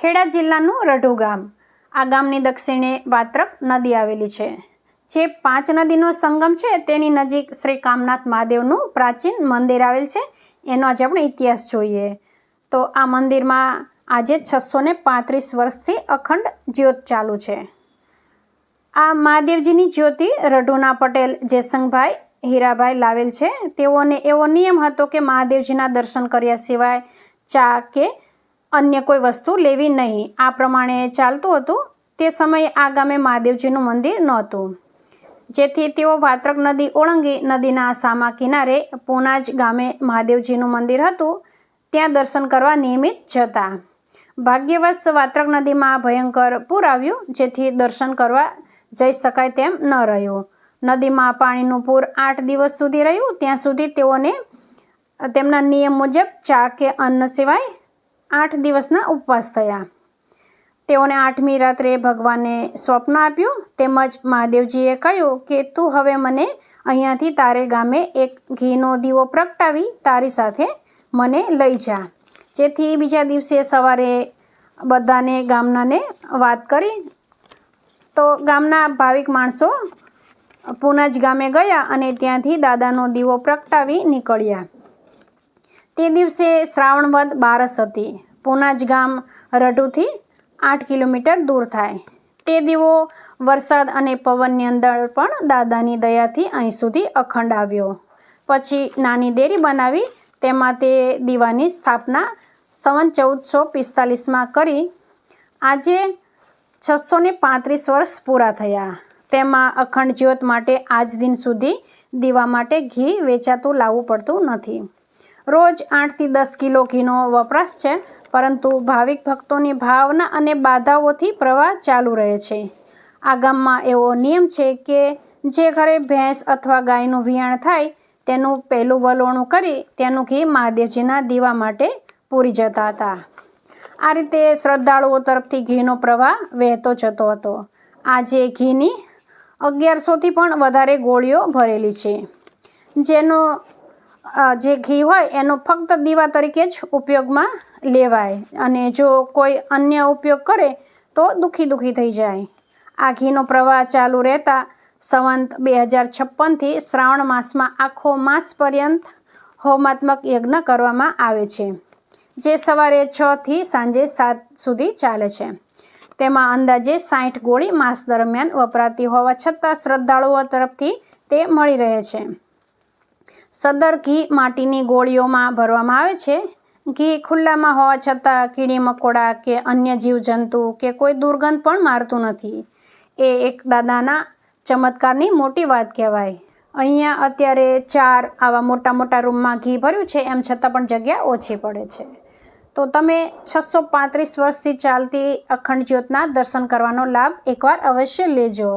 ખેડા જિલ્લાનું રઢુ ગામ. આ ગામની દક્ષિણે વાત્રક નદી આવેલી છે. જે પાંચ નદીનો સંગમ છે, તેની નજીક શ્રી કામનાથ મહાદેવનું પ્રાચીન મંદિર આવેલ છે, એનો આજે આપણે ઇતિહાસ જોઈએ. તો આ મંદિરમાં આજે છસો ને પાંત્રીસ વર્ષથી અખંડ જ્યોત ચાલુ છે. આ મહાદેવજીની જ્યોતિ રઢુના પટેલ જેસંગભાઈ હીરાભાઈ લાવેલ છે. તેઓને એવો નિયમ હતો કે મહાદેવજીના દર્શન કર્યા સિવાય ચા કે અન્ય કોઈ વસ્તુ લેવી નહીં. આ પ્રમાણે ચાલતું હતું. તે સમયે આ ગામે મહાદેવજીનું મંદિર નહોતું. જેથી તેઓ વાત્રક નદી ઓળંગી નદીના સામા કિનારે પૂનાજ ગામે મહાદેવજીનું મંદિર હતું. ત્યાં દર્શન કરવા નિયમિત જતા. ભાગ્યવશ વાત્રક નદીમાં ભયંકર પૂર આવ્યું, જેથી દર્શન કરવા જઈ શકાય તેમ ન રહ્યું. નદીમાં પાણીનું પૂર આઠ દિવસ સુધી રહ્યું. ત્યાં સુધી તેઓને તેમના નિયમ મુજબ ચા કે અન્ન સિવાય આઠ દિવસના ઉપવાસ થયા. તેઓને આઠમી રાત્રે ભગવાને સ્વપ્ન આપ્યું તેમજ મહાદેવજીએ કહ્યું કે, તું હવે મને અહીંયાથી તારે ગામે એક ઘીનો દીવો પ્રગટાવી, તારી સાથે મને લઈ જા. જેથી બીજા દિવસે સવારે બધાને ગામનાને વાત કરી. તો ગામના ભાવિક માણસો પુનાજ ગામે ગયા અને ત્યાંથી દાદાનો દીવો પ્રગટાવી નીકળ્યા. તે દિવસે શ્રાવણ વદ બારસ હતી. પુનાજ ગામ રઢુથી આઠ કિલોમીટર દૂર થાય. તે દીવો વરસાદ અને પવનની અંદર પણ દાદાની દયાથી અહીં સુધી અખંડ આવ્યો. પછી નાની દેરી બનાવી તેમાં તે દીવાની સ્થાપના સવન ચૌદસો પિસ્તાલીસમાં કરી. આજે છસો ને પાંત્રીસ વર્ષ પૂરા થયા. તેમાં અખંડ જ્યોત માટે આજ દિન સુધી દીવા માટે ઘી વેચાતું લાવવું પડતું નથી. રોજ આઠથી દસ કિલો ઘીનો વપરાશ છે, પરંતુ ભાવિક ભક્તોની ભાવના અને બાધાઓથી પ્રવાહ ચાલુ રહે છે. આ ગામમાં એવો નિયમ છે કે જે ઘરે ભેંસ અથવા ગાયનું વિયાણ થાય, તેનું પહેલું વલોણું કરી તેનું ઘી મહાદેવજીના દીવા માટે પૂરી જતા હતા. આ રીતે શ્રદ્ધાળુઓ તરફથી ઘીનો પ્રવાહ વહેતો જતો હતો. આજે ઘીની અગિયારસોથી પણ વધારે ગોળીઓ ભરેલી છે. જેનો જે ઘી હોય એનો ફક્ત દીવા તરીકે જ ઉપયોગમાં લેવાય. અને જો કોઈ અન્ય ઉપયોગ કરે તો દુઃખી દુઃખી થઈ જાય. આ ઘીનો પ્રવાહ ચાલુ રહેતા સંવંત બે હજાર છપ્પનથી શ્રાવણ માસમાં આખો માસ પર્યંત હોમાત્મક યજ્ઞ કરવામાં આવે છે, જે સવારે છથી સાંજે સાત સુધી ચાલે છે. તેમાં અંદાજે સાઠ ગોળી માસ દરમિયાન વપરાતી હોવા છતાં શ્રદ્ધાળુઓ તરફથી તે મળી રહે છે. સદર ઘી માટીની ગોળીઓમાં ભરવામાં આવે છે. ઘી ખુલ્લામાં હોવા છતાં કીડી, મકોડા કે અન્ય જીવજંતુ કે કોઈ દુર્ગંધ પણ મારતું નથી. એ એક દાદાના ચમત્કારની મોટી વાત કહેવાય. અહીંયા અત્યારે ચાર આવા મોટા મોટા રૂમમાં ઘી ભર્યું છે, એમ છતાં પણ જગ્યા ઓછી પડે છે. તો તમે છસો પાંત્રીસ વર્ષથી ચાલતી અખંડ જ્યોતના દર્શન કરવાનો લાભ એકવાર અવશ્ય લેજો.